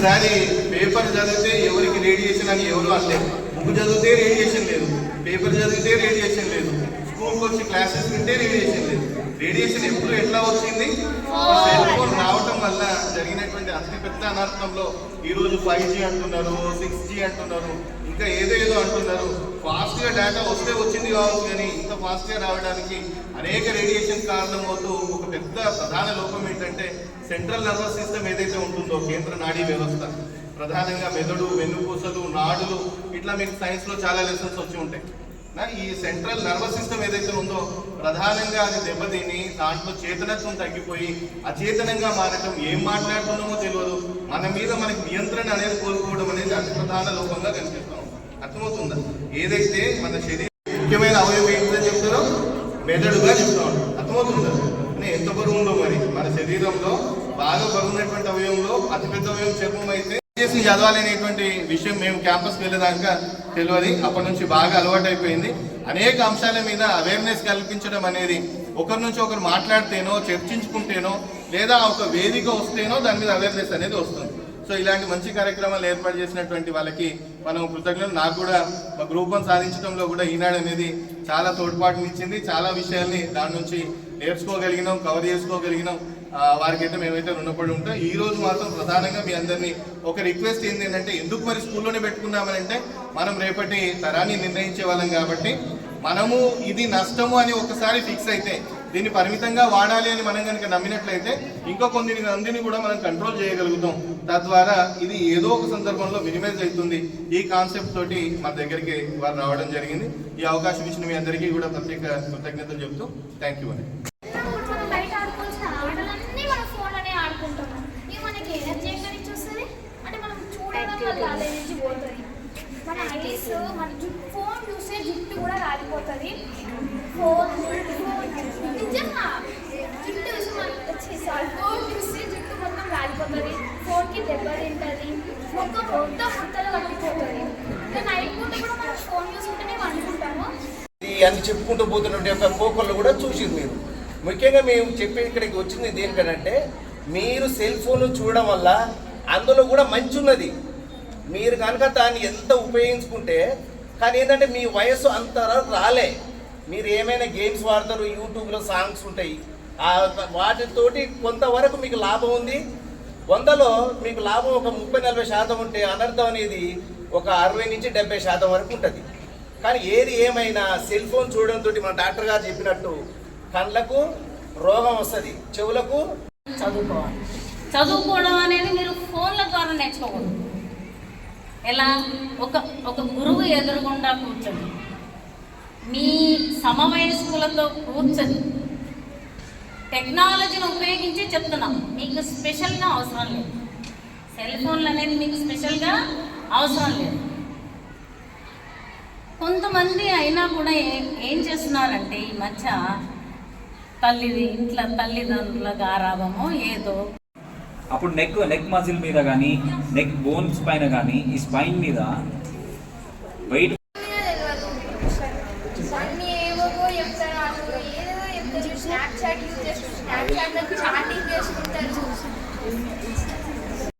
ఒకసారి పేపర్ చదివితే ఎవరికి రేడియేషన్ అని ఎవరు అనలేదు. బుక్ చదివితే రేడియేషన్ లేదు. పేపర్ చదివితే రేడియేషన్ లేదు. స్కూల్కి వచ్చి క్లాసెస్ వింటే రేడియేషన్ లేదు. రేడియేషన్ ఎప్పుడు ఎట్లా వచ్చింది? సెల్ ఫోన్ రావటం వల్ల జరిగినటువంటి అతి పెద్ద అనర్థంలో ఈ రోజు ఫైవ్ జీ అంటున్నారు సిక్స్ జీ అంటున్నారు ఇంకా ఏదో ఏదో అంటున్నారు. ఫాస్ట్గా డేటా వస్తే వచ్చింది కావచ్చు కానీ ఇంత ఫాస్ట్గా రావడానికి అనేక రేడియేషన్ కారణమవుతూ ఒక పెద్ద ప్రధాన లోపం ఏంటంటే సెంట్రల్ నర్వస్ సిస్టమ్ ఏదైతే ఉంటుందో కేంద్ర నాడీ వ్యవస్థ. ప్రధానంగా మెదడు వెన్నుపూసలు నాడులు ఇట్లా మీకు సైన్స్లో చాలా లెసన్స్ వచ్చి ఉంటాయి. నా ఈ సెంట్రల్ నర్వస్ సిస్టమ్ ఏదైతే ఉందో ప్రధానంగా అది దెబ్బతిని దాంట్లో చేతనత్వం తగ్గిపోయి అచేతనంగా మారటం ఏం మాట్లాడుతున్నామో తెలియదు. మన మీద మనకి నియంత్రణ అనేది కోల్పోవడం అనేది అతి ప్రధాన లోపంగా కనిపిస్తాం అర్థమవుతుందా? ఏదైతే మన శరీరం ముఖ్యమైన అవయవం ఏంటని చెప్తారో మెదడుగా చెప్తాం అర్థమవుతుందా? అంటే ఎంత బరువు ఉందో మరి. మన శరీరంలో బాగా బరువున్నటువంటి అవయవంలో అతిపెద్ద అవయవం చర్మం అయితే చేసి చదవాలనేటువంటి విషయం మేము క్యాంపస్కి వెళ్ళేదాకా తెలియదు అప్పటి నుంచి బాగా అలవాటైపోయింది. అనేక అంశాల మీద అవేర్నెస్ కల్పించడం అనేది ఒకరి నుంచి ఒకరు మాట్లాడితేనో చర్చించుకుంటేనో లేదా ఒక వేదిక వస్తేనో దాని మీద అవేర్నెస్ అనేది వస్తుంది. సో ఇలాంటి మంచి కార్యక్రమాలు ఏర్పాటు చేసినటువంటి వాళ్ళకి మనం కృతజ్ఞతలు. నాకు కూడా మా గ్రూప్ వన్ సాధించడంలో కూడా ఈనాడు అనేది చాలా తోడ్పాటునిచ్చింది. చాలా విషయాల్ని దాని నుంచి నేర్చుకోగలిగినాం కవర్ చేసుకోగలిగినాం. వారికైతే మేమైతే రుణపడి ఉంటాం. ఈ రోజు మాత్రం ప్రధానంగా మీ అందరినీ ఒక రిక్వెస్ట్ ఏంటి ఏంటంటే ఎందుకు మరి స్కూల్లోనే పెట్టుకున్నామనంటే మనం రేపటి తరాన్ని నిర్ణయించే వాళ్ళం కాబట్టి మనము ఇది నష్టము అని ఒకసారి ఫిక్స్ అయితే దీన్ని పరిమితంగా వాడాలి అని మనం కనుక నమ్మినట్లయితే ఇంకా కొన్ని మందిని కూడా మనం కంట్రోల్ చేయగలుగుతాం. తద్వారా ఇది ఏదో ఒక సందర్భంలో మినిమైజ్ అవుతుంది. ఈ కాన్సెప్ట్ తోటి మన దగ్గరికి వారు రావడం జరిగింది. ఈ అవకాశం ఇచ్చిన మీ అందరికీ కూడా ప్రత్యేక కృతజ్ఞతలు చెబుతూ థ్యాంక్ యూ అండి మనం బయట ఆడుకోవాల్సిన ఆటలన్నీ మనం ఫోన్లోనే ఆడుకుంటున్నాం ఇవి మనకి ఎనర్జీ ఎక్కడి నుంచి వస్తుంది అంటే మనం చూడడం వల్ల పోతుంది మన ఐస్ మన జుట్టు ఫోన్ చూస్తే జుట్టు కూడా రాలిపోతుంది ఫోన్ నిజంగా జుట్టు చూసి మన సారీ ఫోన్ చూస్తే జుట్టు మొత్తం రాలిపోతుంది ఫోన్కి దెబ్బ తింటుంది మొత్తం మొత్తం ముద్దలు పట్టిపోతుంది నైట్ పూట కూడా మనం ఫోన్ చూసుకుంటేనే అనుకుంటాము అని చెప్పుకుంటూ పోతున్నటువంటి యొక్క కోకళ్ళు కూడా చూసింది మీరు. ముఖ్యంగా మేము చెప్పే ఇక్కడికి వచ్చింది దేనికనంటే మీరు సెల్ ఫోన్ చూడడం వల్ల అందులో కూడా మంచి ఉన్నది. మీరు కనుక దాన్ని ఎంత ఉపయోగించుకుంటే కానీ ఏంటంటే మీ వయస్సు అంత రాలే. మీరు ఏమైనా గేమ్స్ వాడతారు యూట్యూబ్లో సాంగ్స్ ఉంటాయి. వాటితోటి కొంతవరకు మీకు లాభం ఉంది. వందలో మీకు లాభం ఒక ముప్పై నలభై శాతం ఉంటే అనర్థం అనేది ఒక అరవై నుంచి డెబ్బై శాతం వరకు ఉంటుంది. కానీ ఏది ఏమైనా సెల్ ఫోన్ చూడడంతో మన డాక్టర్ గారు చెప్పినట్టు కళ్ళకు రోగం వస్తుంది చెవులకు చదువుకోవాలి. చదువుకోవడం అనేది మీరు ఫోన్ల ద్వారా నేర్చుకోకూడదు. ఎలా? ఒక ఒక గురువు ఎదురుగుండా కూర్చొని. మీ సమవయస్కులతో కూర్చొని. టెక్నాలజీని ఉపయోగించి చెప్తున్నాం. మీకు స్పెషల్గా అవసరం లేదు. సెల్ ఫోన్లు అనేది మీకు స్పెషల్గా అవసరం లేదు. కొంతమంది అయినా కూడా ఏం చేస్తున్నారంటే ఈ మధ్య తల్లి ఇంట్లో తల్లిదండ్రుల ఆరాభమో ఏదో అప్పుడు నెక్ నెక్ మజిల్ మీద కానీ నెక్ బోన్స్ పైన కానీ ఈ స్పైన్ మీద వెయిట్ చాటింగ్ చేసుకుంటారు.